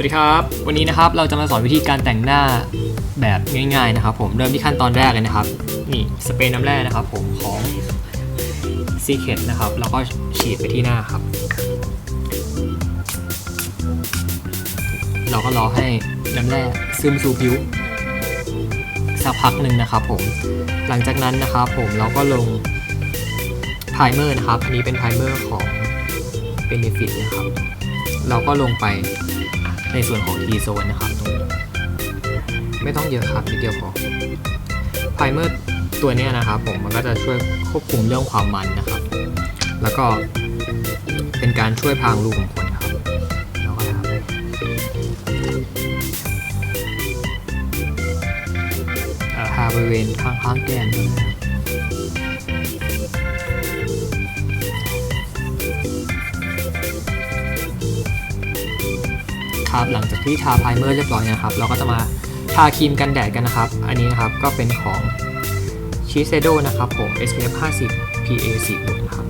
วัสดีครับ วันนี้นะครับเราจะมาสอนวิธีการแต่งหน้าแบบง่ายๆนะครับ ผมเริ่มที่ขั้นตอนแรกเลยนะครับ นี่สเปรย์น้ำแร่นะครับ ผมของ Secret นะครับแล้วก็ฉีดไปที่หน้าครับ เราก็รอให้น้ำแร่ซึมสู่ผิวสักพักหนึ่งนะครับผมหลังจากนั้นนะครับผมเราก็ลงไพรเมอร์นะครับ อันนี้เป็นไพรเมอร์ของ Benefit นะครับ เราก็ลงไป ในส่วนของ T zone นะครับตรงนี้ไม่ต้องเยอะครับนิดเดียวพอไพรเมอร์ตัวนี้นะครับผมมันก็จะช่วยควบคุมเรื่องความมันนะครับ แล้วก็เป็นการช่วยพรางรูขุมขนครับเราก็ทำเอ่อทาบริเวณข้างๆแก้มด้วยนะครับ ครับ หลังจากที่ทาไพรเมอร์เรียบร้อยนะครับ เราก็จะมาทาครีมกันแดดกันนะครับ อันนี้นะครับก็เป็นของชีเซโดนะครับผม SPF 50 PA 10นะครับ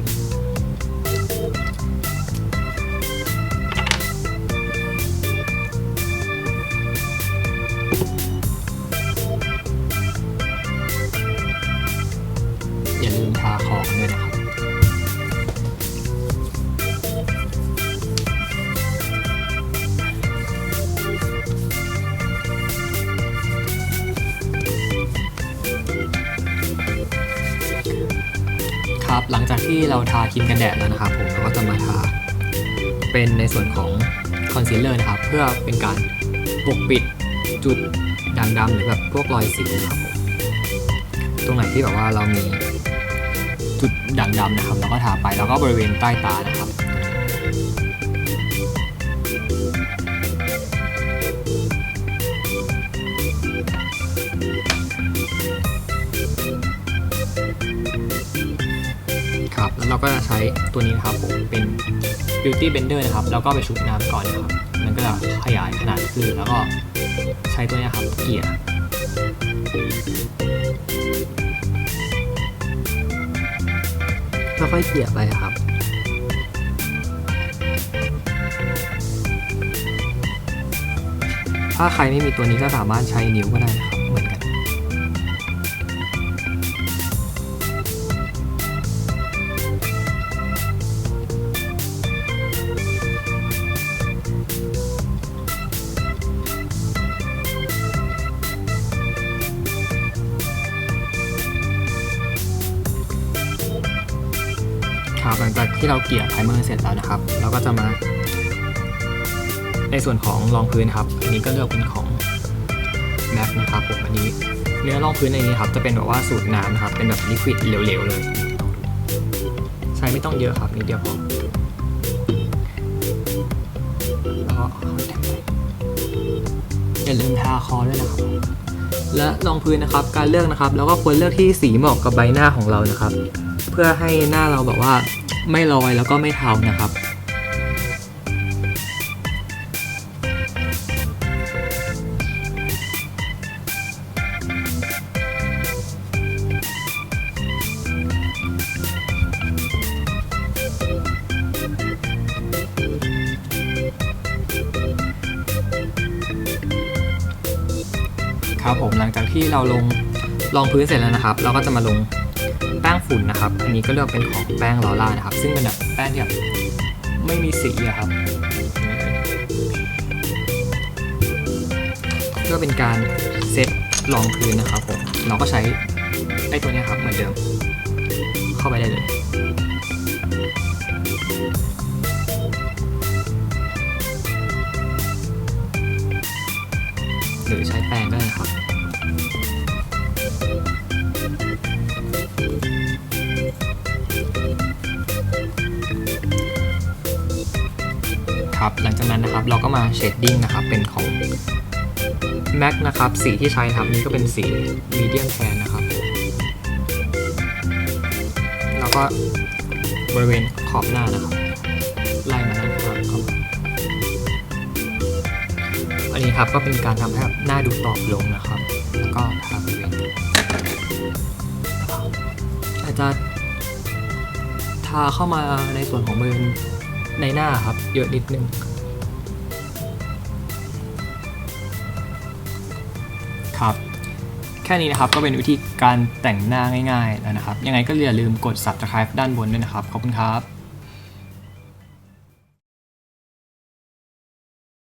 หลังจากที่เราทาครีมกันแดดแล้วนะครับผมเราก็จะมาทาเป็นในส่วนของคอนซีลเลอร์นะครับ เพื่อเป็นการปกปิดจุดด่างดำหรือแบบพวกรอยสิวนะครับผมตรงไหนที่แบบว่าเรามีจุดด่างดำนะครับ เราก็ทาไปแล้วก็บริเวณใต้ตานะครับ ครับแล้วเราก็จะใช้ตัวนี้นะครับผมเป็น beauty blender นะครับ แล้วก็ไปชุบน้ำก่อนนะครับ มันก็จะขยายขนาดขึ้นแล้วก็ใช้ตัวนี้ครับเกลี่ยค่อยๆเกลี่ยไปครับถ้าใครไม่มีตัวนี้ก็สามารถใช้นิ้วก็ได้นะครับ นกันครับ หลังจากที่เราเกลี่ยไพรเมอร์เสร็จแล้วนะครับ เราก็จะมา ในส่วนของรองพื้นครับ อันนี้ก็เลือกเป็นของ MAC นะครับผมอันนี้เนื้อรองพื้นในนี้ครับจะเป็นแบบว่าสูตรน้ำนะครับ เป็นแบบลิควิดเหลวๆเลย ใช้ไม่ต้องเยอะครับนิดเดียวพอแล้วก็ค่อยแตะไปอย่าลืมทาคอด้วยนะครับ และรองพื้นนะครับ การเลือกนะครับเราก็ควรเลือกที่สีเหมาะกับใบหน้าของเรานะครับ เพื่อให้หน้าเราแบบว่าไม่ลอยแล้วก็ไม่เทานะครับ ครับผมหลังจากที่เราลงรองพื้นเสร็จแล้วนะครับ เราก็จะมาลงแป้งฝุ่นนะครับ อันนี้ก็เลือกเป็นของแป้งลอร่านะครับ ซึ่งเป็นแบบแป้งที่แบบไม่มีสีครับเพื่อเป็นการเซตรองพื้นนะครับผมเราก็ใช้ไอ้ตัวนี้ครับเหมือนเดิม เข้าไปได้เลย หรือใช้แป้งได้ครับ ครับ หลังจากนั้นนะครับเราก็มาเชดดิ้งนะครับเป็นของ MAC นะครับ สีที่ใช้ครับนี่ก็เป็นสี medium tan นะครับ แล้วก็บริเวณขอบหน้านะครับ นี้ครับก็เป็นการทำให้หน้าดูตอบลงนะครับ แล้วก็ทาบริเวณอาจจะทาเข้ามาในส่วนของมือในหน้าครับ เยอะนิดนึงครับแค่นี้นะครับก็เป็นวิธีการแต่งหน้าง่ายๆนะครับ ยังไงก็อย่าลืมกด subscribe ด้านบนด้วยนะครับ ขอบคุณครับ